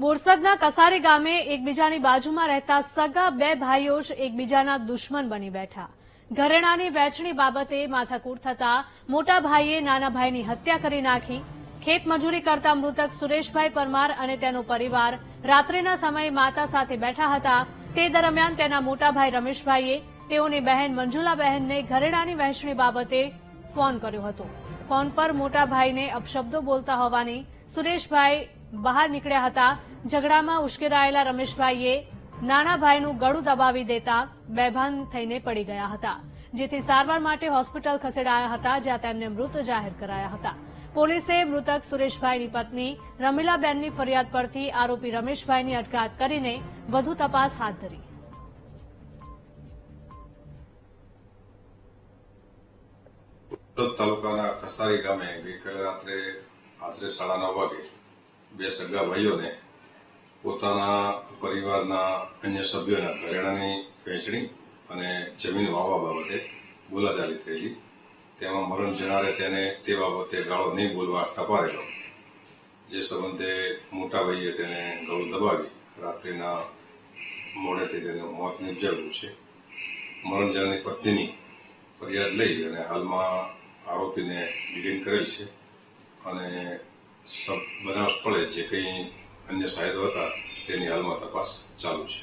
બોરસદના કસારી ગામે એકબીજાની બાજુમાં રહેતા સગા બે ભાઈઓ જ એકબીજાના દુશ્મન બની બેઠા. ઘરેણાની વહેંચણી બાબતે માથાકૂટ થતા મોટા ભાઈએ નાના ભાઈની હત્યા કરી નાખી. ખેત મજૂરી કરતા મૃતક સુરેશભાઈ પરમાર અને તેનો પરિવાર રાત્રિના સમયે માતા સાથે બેઠા હતા. તે દરમિયાન તેના મોટાભાઈ રમેશભાઈએ તેઓની બહેન મંજુલાબહેનને ઘરેણાની વહેંચણી બાબતે ફોન કર્યો હતો. ફોન પર મોટાભાઈને અપશબ્દો બોલતા હોવાની સુરેશભાઈ બહાર નીકળ્યા હતા. ઝઘડામાં ઉશ્કેરાયેલા રમેશભાઈએ નાણાભાઈનું ગળું દબાવી દેતા બેભાન થઈને પડી ગયા હતા. જેથી સારવાર માટે હોસ્પિટલ ખસેડાયા હતા, જ્યાં તેમને મૃત જાહેર કરાયા હતા. પોલીસે મૃતક સુરેશભાઈની પત્ની રમીલાબેનની ફરિયાદ પરથી આરોપી રમેશભાઈની અટકાયત કરીને વધુ તપાસ હાથ ધરી. તાલુકાના કસારી ગામે ગઈકાલે રાત્રે આશરે સાડા નવ વાગે બે સગા ભાઈઓને પોતાના પરિવારના અન્ય સભ્યોના ઘરેણાની વહેંચણી અને જમીન વાવવા બાબતે બોલાચાલી થયેલી. તેમાં મરણ જનારે તેને તે બાબતે ગાળો નહીં બોલવા ટપારેલો. જે સંબંધે મોટા ભાઈએ તેને ગળું દબાવી રાત્રિના મોડેથી તેનું મોત નિપજાવ્યું છે. મરણ જનારની પત્નીની ફરિયાદ લઈ અને હાલમાં આરોપીને ડિટેન કરેલ છે અને બનાવ સ્થળે જે કંઈ અન્ય સાહેદો હતા તેની હાલમાં તપાસ ચાલુ છે.